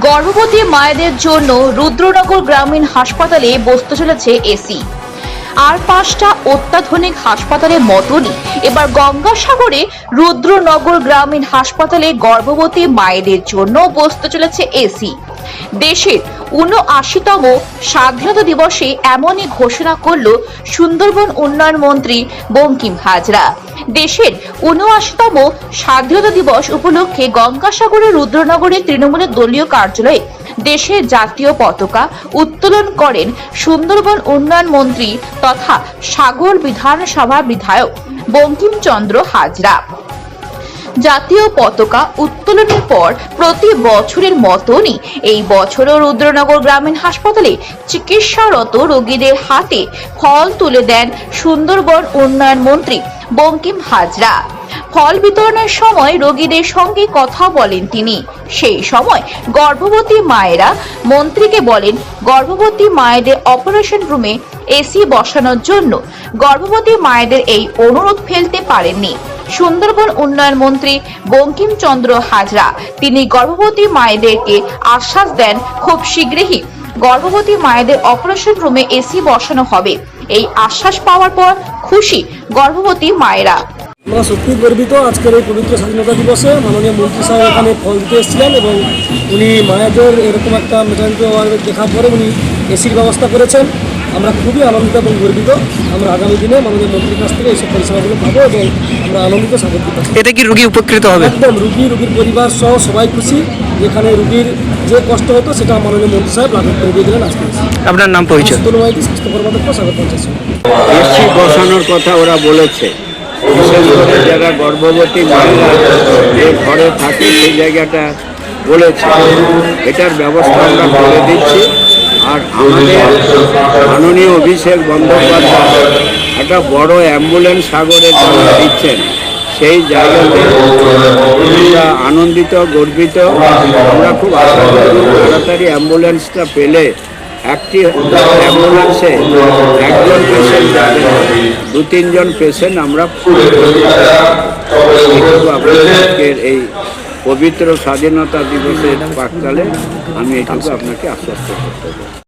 গর্ভবতী মায়েদের জন্য রুদ্রনগর গ্রামীণ হাসপাতালে বসতে চলেছে এসি। আর পাঁচটা অত্যাধুনিক হাসপাতালের মতনই। এবার গঙ্গাসাগরে রুদ্রনগর গ্রামীণ হাসপাতালে গর্ভবতী মায়েদের জন্য বসতে চলেছে এসি। দেশের উনআশিতম স্বাধীনতা দিবসে এমনই ঘোষণা করল সুন্দরবন উন্নয়ন মন্ত্রী বঙ্কিম হাজরা। দেশের উনআশিতম স্বাধীনতা দিবস উপলক্ষে গঙ্গাসাগরে রুদ্রনগরে তৃণমূলের দলীয় কার্যালয়ে দেশের জাতীয় পতাকা উত্তোলন করেন সুন্দরবন উন্নয়ন মন্ত্রী তথা সাগর বিধানসভা বিধায়ক বঙ্কিমচন্দ্র হাজরা। জাতীয় পতাকা উত্তোলনের পর প্রতি বছরের মতনই এই বছরও রুদ্রনগর গ্রামীণ হাসপাতালে চিকিৎসারত রোগীদের হাতে ফল তুলে দেন সুন্দরবন উন্নয়ন মন্ত্রী বঙ্কিম হাজরা। ফল বিতরণের সময় রোগীদের সঙ্গে কথা বলেন তিনি। সেই সময় গর্ভবতী মায়েরা মন্ত্রীকে বলেন, গর্ভবতী মায়েদের অপারেশন রুমে এসি বসানোর জন্য গর্ভবতী মায়েদের এই অনুরোধ ফেলতে পারেননি। সুন্দরবন উন্নয়ন মন্ত্রী বঙ্কিমচন্দ্র হাজরা। তিনি গর্ভবতী মায়েদেরকে আশ্বাস দেন খুব শীঘ্রই। গর্ভবতী মায়েদের অপারেশন রুমে এসি বসানো হবে। এই আশ্বাস পাওয়ার পর খুশি গর্ভবতী মায়েরা। আমরা সত্যি গর্বিত। আজকের এই পবিত্র স্বাধীনতা দিবসে মাননীয় মন্ত্রী সাহেব এখানে ফল দিতে এসেছিলেন এবং উনি মায়েদের এরকম একটা মেটারিটি দেখার পরে উনি এসির ব্যবস্থা করেছেন। আমরা খুবই আনন্দিত এবং গর্বিত। আমরা আগামী দিনে মাননীয় মন্ত্রীর কাছ থেকে এইসব পরিষেবাগুলো পাবো এবং আমরা আনন্দিত স্বাগত পাচ্ছি এতে কি রুগী উপকৃত হবে? একদম রুগী রুগীর পরিবার সহ সবাই খুশি। যেখানে রুগীর যে কষ্ট হতো সেটা মাননীয় মন্ত্রী সাহেব লাঘব করে দিয়ে দিলেন আজকে। আপনার নাম পরিচয়? ধন্যবাদ স্বাস্থ্য কর্মদক্ষ স্বাগত এসি বসানোর কথা ওরা বলেছে। বিশেষ করে যারা গর্ভবতী মহিলা যে ঘরে থাকে সেই জায়গাটা বলেছে। এটার ব্যবস্থা আমরা করে দিচ্ছি। আর আমাদের মাননীয় অভিষেক বন্দ্যোপাধ্যায় একটা বড় অ্যাম্বুলেন্স সাগরের জন্য দিচ্ছেন। সেই জায়গাতে আনন্দিত, গর্বিত। আমরা খুব আশা করি তাড়াতাড়ি অ্যাম্বুলেন্সটা পেলে একটি অ্যাম্বুলেন্সে একজন পেশেন্ট যাবে দু, তিনজন পেশেন্ট আমরা এই পবিত্র স্বাধীনতা দিবসের প্রাককালে আমি এটুকু আপনাকে আশ্বস্ত করতে